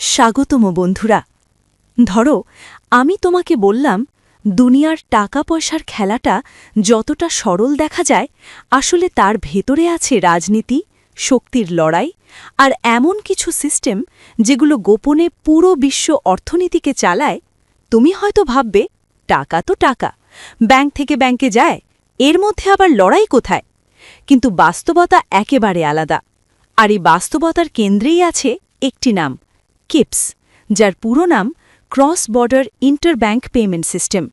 স্বাগতম বন্ধুরা। ধরো, আমি তোমাকে বললাম, দুনিয়ার টাকা পয়সার খেলাটা যতটা সরল দেখা যায়, আসলে তার ভেতরে আছে রাজনীতি, শক্তির লড়াই আর এমন কিছু সিস্টেম যেগুলো গোপনে পুরো বিশ্ব অর্থনীতিকে চালায়। তুমি হয়তো ভাববে, টাকা তো টাকা, ব্যাংক থেকে ব্যাংকে যায়, এর মধ্যে আবার লড়াই কোথায়? কিন্তু বাস্তবতা একেবারে আলাদা। আর এই বাস্তবতার কেন্দ্রেই আছে একটি নাম, কিপস, যার পুরো নাম cross border inter bank payment system.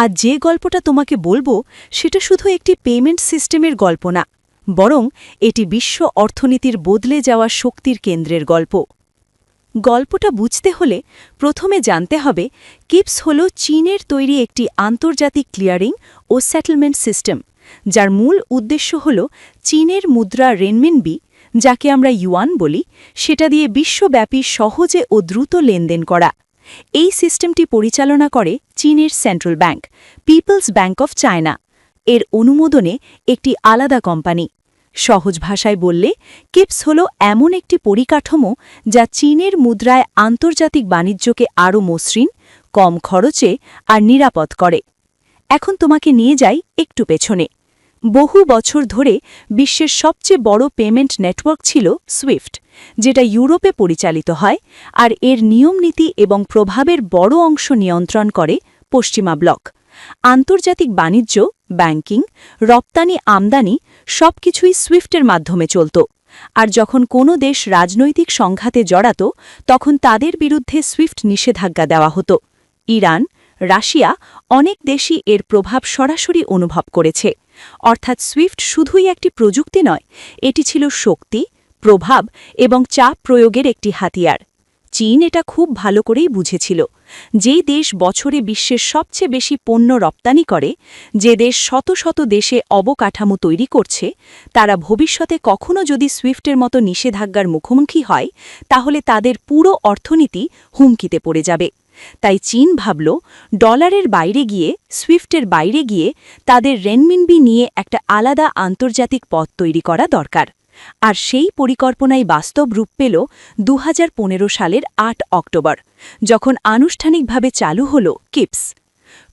আর যে গল্পটা তোমাকে বলব, সেটা শুধু একটি পেমেন্ট সিস্টেমের গল্প না, বরং এটি বিশ্ব অর্থনীতির বদলে যাওয়া শক্তির কেন্দ্রের গল্প। গল্পটা বুঝতে হলে প্রথমে জানতে হবে, কিপস হল চীনের তৈরি একটি আন্তর্জাতিক ক্লিয়ারিং ও সেটেলমেন্ট সিস্টেম, যার মূল উদ্দেশ্য হল চীনের মুদ্রা রেনমিনবি যাকে আমরা ইউয়ান বলি, সেটা দিয়ে বিশ্বব্যাপী সহজে ও দ্রুত লেনদেন করা। এই সিস্টেমটি পরিচালনা করে চীনের central bank, People's bank of China. এর অনুমোদনে একটি আলাদা কোম্পানি। সহজ ভাষায় বললে, কিপস হল এমন একটি পরিকাঠামো যা চীনের মুদ্রায় আন্তর্জাতিক বাণিজ্যকে আরও মসৃণ, কম খরচে আর নিরাপদ করে। এখন তোমাকে নিয়ে যাই একটু পেছনে। বহু বছর ধরে বিশ্বের সবচেয়ে বড় পেমেন্ট নেটওয়ার্ক ছিল সুইফট, যেটা ইউরোপে পরিচালিত হয় আর এর নিয়মনীতি এবং প্রভাবের বড় অংশ নিয়ন্ত্রণ করে পশ্চিমা ব্লক। আন্তর্জাতিক বাণিজ্য, ব্যাংকিং, রপ্তানি, আমদানি সবকিছুই সুইফটের মাধ্যমে চলত। আর যখন কোনো দেশ রাজনৈতিক সংঘাতে জড়াত, তখন তাদের বিরুদ্ধে সুইফট নিষেধাজ্ঞা দেওয়া হতো। ইরান, রাশিয়া অনেক দেশই এর প্রভাব সরাসরি অনুভব করেছে। অর্থাৎ সুইফট শুধুই একটি প্রযুক্তি নয়, এটি ছিল শক্তি, প্রভাব এবং চাপ প্রয়োগের একটি হাতিয়ার। চীন এটা খুব ভালো করেই বুঝেছিল। যেই দেশ বছরে বিশ্বের সবচেয়ে বেশি পণ্য রপ্তানি করে, যে দেশ শত শত দেশে অবকাঠামো তৈরি করছে, তারা ভবিষ্যতে কখনো যদি সুইফটের মতো নিষেধাজ্ঞার মুখোমুখি হয়, তাহলে তাদের পুরো অর্থনীতি হুমকিতে পড়ে যাবে। তাই চীন ভাবল, ডলারের বাইরে গিয়ে, সুইফটের বাইরে গিয়ে, তাদের রেনমিনবি নিয়ে একটা আলাদা আন্তর্জাতিক পথ তৈরি করা দরকার। আর সেই পরিকল্পনাই বাস্তব রূপ পেল দু হাজার পনেরো সালের আট অক্টোবর, যখন আনুষ্ঠানিকভাবে চালু হল কিপস।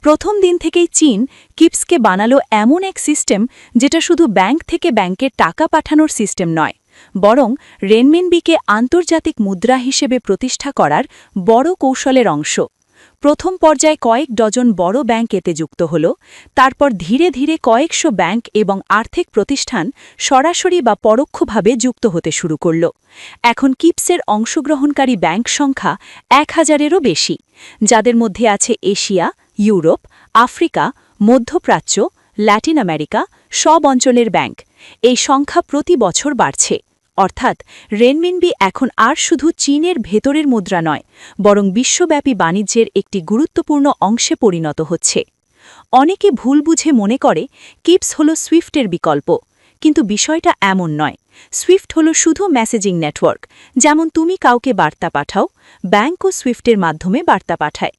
প্রথম দিন থেকেই চীন কিপসকে বানালো এমন এক সিস্টেম যেটা শুধু ব্যাংক থেকে ব্যাংকের টাকা পাঠানোর সিস্টেম নয় বরং রেনমিনবিকে আন্তর্জাতিক মুদ্রা হিসেবে প্রতিষ্ঠা করার বড় কৌশলের অংশ। প্রথম পর্যায়ে কয়েক ডজন বড় ব্যাংক এতে যুক্ত হল, তারপর ধীরে ধীরে কয়েকশো ব্যাংক এবং আর্থিক প্রতিষ্ঠান সরাসরি বা পরোক্ষভাবে যুক্ত হতে শুরু করল। এখন কিপসের অংশগ্রহণকারী ব্যাংক সংখ্যা এক হাজারেরও বেশি, যাদের মধ্যে আছে এশিয়া, ইউরোপ, আফ্রিকা, মধ্যপ্রাচ্য, ল্যাটিন আমেরিকা, সব অঞ্চলের ব্যাংক। এই সংখ্যা প্রতি বছর বাড়ছে। অর্থাৎ রেনমিনবি এখন আর শুধু চীনের ভেতরের মুদ্রা নয়, বরং বিশ্বব্যাপী বাণিজ্যের একটি গুরুত্বপূর্ণ অংশে পরিণত হচ্ছে। অনেকে ভুল বুঝে মনে করে, কিপস হল সুইফটের বিকল্প। কিন্তু বিষয়টা এমন নয়। সুইফট হল শুধু মেসেজিং নেটওয়ার্ক, যেমন তুমি কাউকে বার্তা পাঠাও ব্যাংকও সুইফটের মাধ্যমে বার্তা পাঠায়।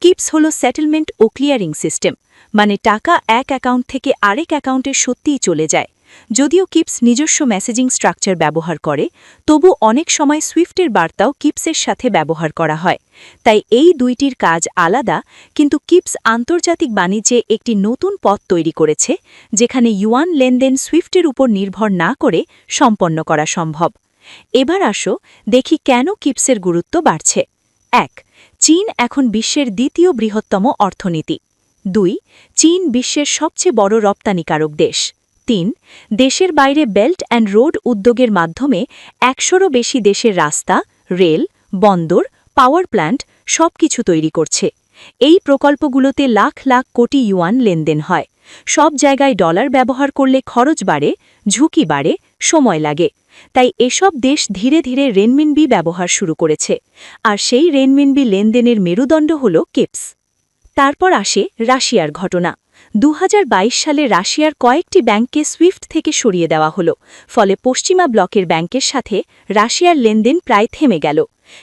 কিপস হল সেটেলমেন্ট ও ক্লিয়ারিং সিস্টেম মানে টাকা এক অ্যাকাউন্ট থেকে আরেক অ্যাকাউন্টে সত্যিই চলে যায়। যদিও কিপস নিজস্ব মেসেজিং স্ট্রাকচার ব্যবহার করে, তবু অনেক সময় সুইফটের বার্তাও কিপসের সাথে ব্যবহার করা হয়। তাই এই দুইটির কাজ আলাদা, কিন্তু কিপস আন্তর্জাতিক বাণিজ্যে একটি নতুন পথ তৈরি করেছে, যেখানে ইউয়ান লেনদেন সুইফটের উপর নির্ভর না করে সম্পন্ন করা সম্ভব। এবার আসো দেখি কেন কিপসের গুরুত্ব বাড়ছে। এক, চীন এখন বিশ্বের দ্বিতীয় বৃহত্তম অর্থনীতি। দুই, চীন বিশ্বের সবচেয়ে বড় রপ্তানিকারক দেশ। তিন, দেশের বাইরে বেল্ট অ্যান্ড রোড উদ্যোগের মাধ্যমে একশোরও বেশি দেশের রাস্তা, রেল, বন্দর, পাওয়ার প্ল্যান্ট সব কিছু তৈরি করছে। এই প্রকল্পগুলোতে লাখ লাখ কোটি ইউয়ান লেনদেন হয়। সব জায়গায় ডলার ব্যবহার করলে খরচ বাড়ে, ঝুঁকি বাড়ে, সময় লাগে। তাই এসব দেশ ধীরে ধীরে রেনমিনবি ব্যবহার শুরু করেছে। আর সেই রেনমিনবি লেনদেনের মেরুদণ্ড হল কেপস। তারপর আসে রাশিয়ার ঘটনা। দু হাজার বাইশ সালে রাশিয়ার কয়েকটি ব্যাংককে সুইফট থেকে সরিয়ে দেওয়া হল, ফলে পশ্চিমা ব্লকের ব্যাংকের সাথে রাশিয়ার লেনদেন প্রায় থেমে গেল।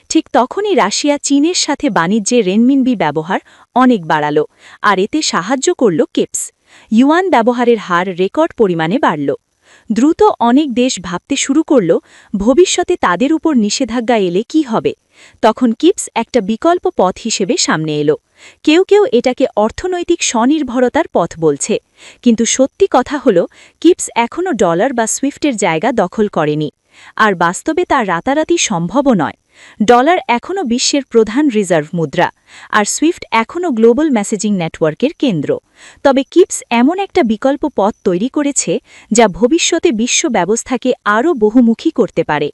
ঠিক তখনই রাশিয়া চীনের সাথে বাণিজ্যে রেনমিনবি ব্যবহার অনেক বাড়াল, আর এতে সাহায্য করল কেপস। ইউয়ান ব্যবহারের হার রেকর্ড পরিমাণে বাড়ল। দ্রুত অনেক দেশ ভাবতে শুরু করল, ভবিষ্যতে তাদের উপর নিষেধাজ্ঞা এলে কি হবে? তখন কিপস একটা বিকল্প পথ হিসেবে সামনে এলো। কেউ কেউ এটাকে অর্থনৈতিক স্বনির্ভরতার পথ বলছে। কিন্তু সত্যি কথা হল, কিপস এখনও ডলার বা সুইফটের জায়গা দখল করেনি। আর বাস্তবে তা রাতারাতি সম্ভবও নয়। ডলার এখনও বিশ্বের প্রধান রিজার্ভ মুদ্রা আর সুইফট এখনও গ্লোবাল মেসেজিং নেটওয়ার্কের কেন্দ্র। তবে কিপস এমন একটা বিকল্প পথ তৈরি করেছে যা ভবিষ্যতে বিশ্ব ব্যবস্থাকে আরও বহুমুখী করতে পারে।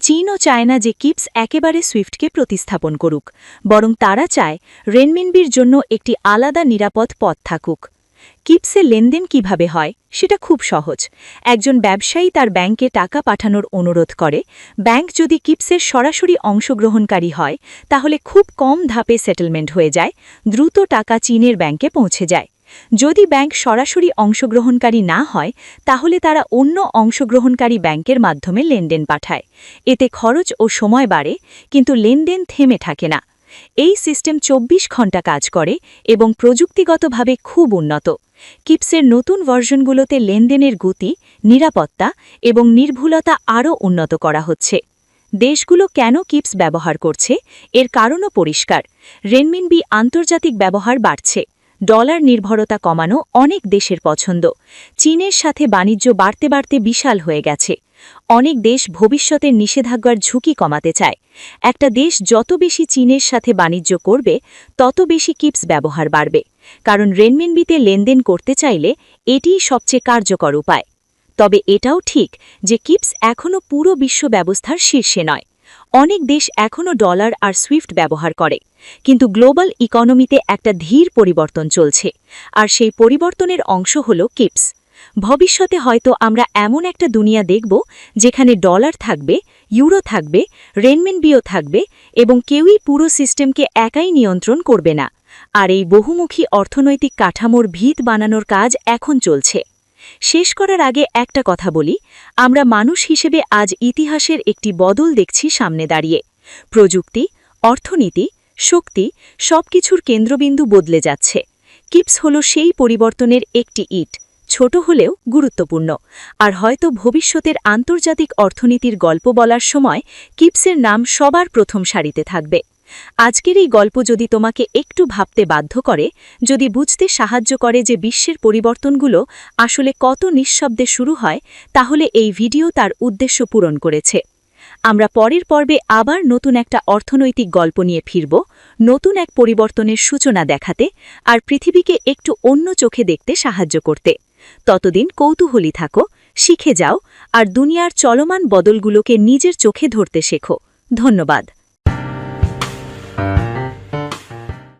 চীনও চায় না যে কিপস একেবারে সুইফটকে প্রতিস্থাপন করুক, বরং তারা চায় রেনমিনবির জন্য একটি আলাদা নিরাপদ পথ থাকুক। কিপসে লেনদেন কীভাবে হয়, সেটা খুব সহজ। একজন ব্যবসায়ী তার ব্যাংকে টাকা পাঠানোর অনুরোধ করে, ব্যাংক যদি কিপসের সরাসরি অংশগ্রহণকারী হয়, তাহলে খুব কম ধাপে সেটেলমেন্ট হয়ে যায়, দ্রুত টাকা চীনের ব্যাংকে পৌঁছে যায়। যদি ব্যাংক সরাসরি অংশগ্রহণকারী না হয়, তাহলে তারা অন্য অংশগ্রহণকারী ব্যাংকের মাধ্যমে লেনদেন পাঠায়। এতে খরচ ও সময় বাড়ে, কিন্তু লেনদেন থেমে থাকে না। এই সিস্টেম ২৪ ঘণ্টা কাজ করে এবং প্রযুক্তিগতভাবে খুব উন্নত। কিপসের নতুন ভার্সনগুলোতে লেনদেনের গতি, নিরাপত্তা এবং নির্ভুলতা আরও উন্নত করা হচ্ছে। দেশগুলো কেন কিপস ব্যবহার করছে? এর কারণও পরিষ্কার। রেনমিনবি আন্তর্জাতিক ব্যবহার বাড়ছে। ডলার নির্ভরতা কমানো অনেক দেশের পছন্দ। চীনের সাথে বাণিজ্য বাড়তে বাড়তে বিশাল হয়ে গেছে। অনেক দেশ ভবিষ্যতের নিষেধাজ্ঞার ঝুঁকি কমাতে চায়। একটা দেশ যত বেশি চীনের সাথে বাণিজ্য করবে, তত বেশি কিপস ব্যবহার বাড়বে। কারণ রেনমিনবিতে লেনদেন করতে চাইলে এটিই সবচেয়ে কার্যকর উপায়। তবে এটাও ঠিক যে কিপস এখনও পুরো বিশ্ব ব্যবস্থার শীর্ষে নয়। অনেক দেশ এখনও ডলার আর সুইফট ব্যবহার করে। কিন্তু গ্লোবাল ইকোনমিতে একটা ধীর পরিবর্তন চলছে। আর সেই পরিবর্তনের অংশ হল কিপস। ভবিষ্যতে হয়তো আমরা এমন একটা দুনিয়া দেখব যেখানে ডলার থাকবে, ইউরো থাকবে, রেনমিনবিও থাকবে এবং কেউই পুরো সিস্টেমকে একাই নিয়ন্ত্রণ করবে না। আর এই বহুমুখী অর্থনৈতিক কাঠামোর ভিত বানানোর কাজ এখন চলছে। শেষ করার আগে একটা কথা বলি, আমরা মানুষ হিসেবে আজ ইতিহাসের একটি বদল দেখছি সামনে দাঁড়িয়ে। প্রযুক্তি, অর্থনীতি, শক্তি সবকিছুর কেন্দ্রবিন্দু বদলে যাচ্ছে। কিপস হল সেই পরিবর্তনের একটি ইট। ছোট হলেও গুরুত্বপূর্ণ। আর হয়তো ভবিষ্যতের আন্তর্জাতিক অর্থনীতির গল্প বলার সময় কিপসের নাম সবার প্রথম সারিতে থাকবে। আজকের এই গল্প যদি তোমাকে একটু ভাবতে বাধ্য করে, যদি বুঝতে সাহায্য করে যে বিশ্বের পরিবর্তনগুলো আসলে কত নিঃশব্দে শুরু হয়, তাহলে এই ভিডিও তার উদ্দেশ্য পূরণ করেছে। আমরা পরের পর্বে আবার নতুন একটা অর্থনৈতিক গল্প নিয়ে ফিরব, নতুন এক পরিবর্তনের সূচনা দেখাতে, আর পৃথিবীকে একটু অন্য চোখে দেখতে সাহায্য করতে। ততদিন কৌতূহলী থাকো শিখে যাও আর দুনিয়ার চলমান বদলগুলোকে নিজের চোখে ধরতে শেখো। ধন্যবাদ।